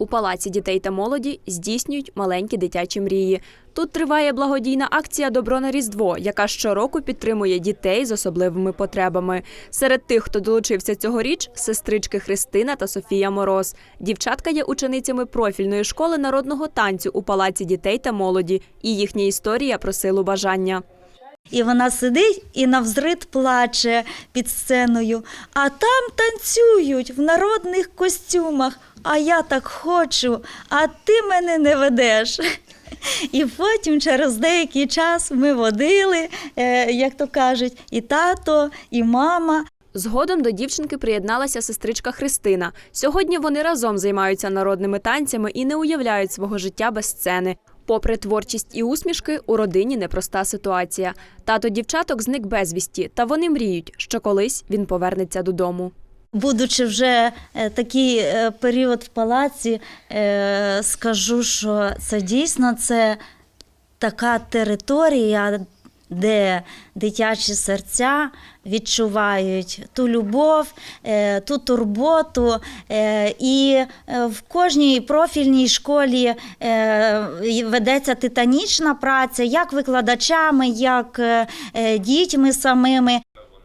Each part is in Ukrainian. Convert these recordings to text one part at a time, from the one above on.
У палаці дітей та молоді здійснюють маленькі дитячі мрії. Тут триває благодійна акція Добро на Різдво, яка щороку підтримує дітей з особливими потребами. Серед тих, хто долучився цьогоріч, сестрички Христина та Софія Мороз. Дівчатка є ученицями профільної школи народного танцю у палаці дітей та молоді. І їхня історія про силу бажання. І вона сидить і навзрит плаче під сценою. А там танцюють в народних костюмах. А я так хочу, а ти мене не ведеш. І потім через деякий час ми водили, е, як то кажуть, і тато, і мама. Згодом до дівчинки приєдналася сестричка Христина. Сьогодні вони разом займаються народними танцями і не уявляють свого життя без сцени. Попри творчість і усмішки, у родині непроста ситуація. Тато дівчаток зник безвісті, та вони мріють, що колись він повернеться додому. Будучи вже е, такий е, період в палаці, е, скажу, що це дійсно це така територія, де дитячі серця відчувають ту любов, е, ту турботу. е, І е, в кожній профільній школі ведеться титанічна праця як викладачами, як дітьми самими.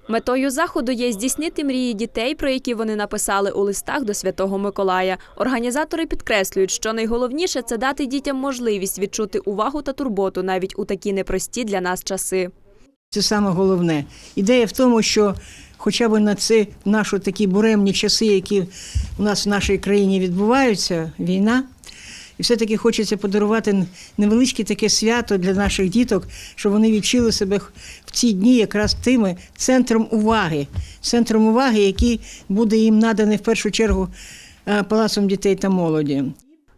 Метою заходу є здійснити мрії дітей, про які вони написали у листах до Святого Миколая. Організатори підкреслюють, що найголовніше це дати дітям можливість відчути увагу та турботу навіть у такі непрості для нас часи. Це саме головне. Ідея в тому, що хоча б на ці наші такі буремні часи, які у нас в нашій країні відбуваються, війна, і все-таки хочеться подарувати невеличке таке свято для наших діток, щоб вони відчули себе в ці дні якраз тими центром уваги, центром уваги, який буде їм наданий в першу чергу е, Палацом дітей та молоді.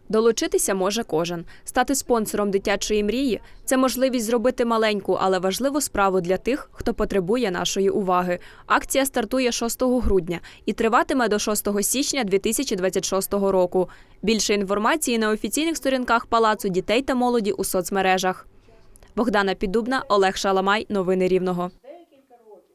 Долучитися може кожен. Стати спонсором дитячої мрії це можливість зробити маленьку, але важливу справу для тих, хто потребує нашої уваги. Акція стартує 6 грудня і триватиме до 6 січня 2026 року. Більше інформації на офіційних сторінках Палацу дітей та молоді у соцмережах. Богдана Піддубна, Олег Шаламай. Новини Рівного.